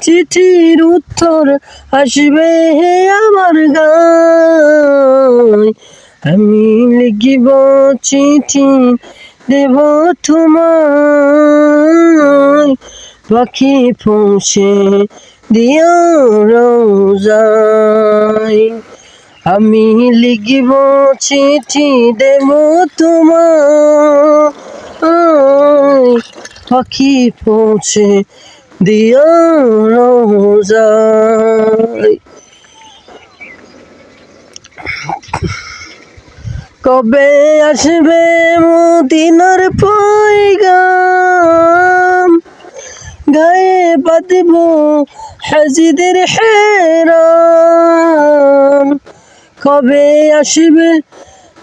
চিঠির উত্তর আসবে হে আমার গায়। আমি লিখিব চিঠি দেব তোমায়। পাখি পৌঁছে দিও রোজায়। আমি লিখিব চিঠি দেব তোমায়। পাখি পৌঁছে দিও কবে আসবে মদিনার পয়গাম? গায়ে বাঁধব হাজিদের হেরাম। কবে আসবে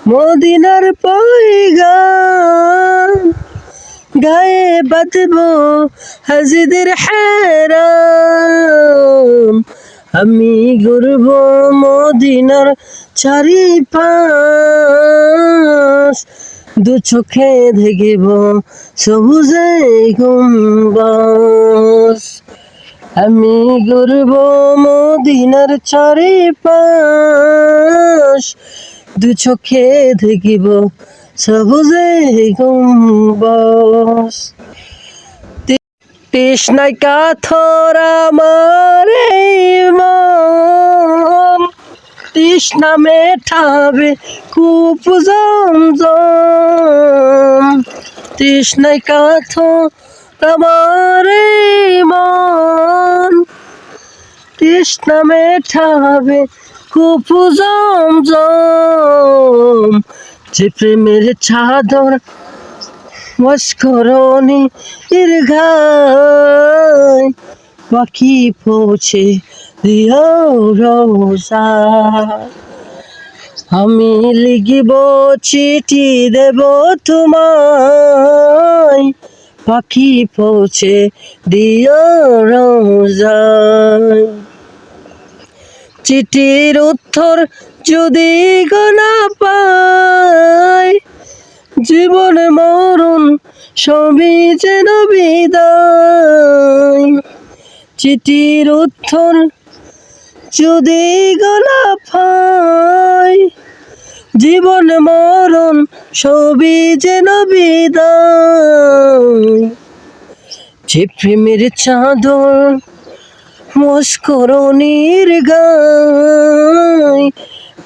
মদিনার পয়গাম? গায়ে বাঁধব হাজিদের হেরাম। আমি ঘুরব মদিনার চারি পাশ দু চোখে দেখিব সবুজে গুম্বাস আমি ঘুরব মদিনার চারি পাশ দু চোখে দেখিব সবুজে গুম্বাস তৃষ্ণায় কাথর আমার মন। তৃষ্ণা মেটাবে কূপ জমজম। তৃষ্ণায় কাথর আমার মন। তৃষ্ণা মেটাবে কূপ জমজম। যে প্রেমের চাদর, মস্করণী দীর্ঘায় পাখি পৌঁছে দিও রোজা। আমি লিখিব চিঠি, দেব তোমায়। পাখি পৌঁছে দিও রোজায় চিঠির উত্তর যদি গোনা পায় জীবন মরণ সবই যেন বিদায়। চিঠির উত্তর যদি গলা পায় জীবন মরণ সবই যেন বিদায়। যে প্রেমের চাদর মস্করণীর গায়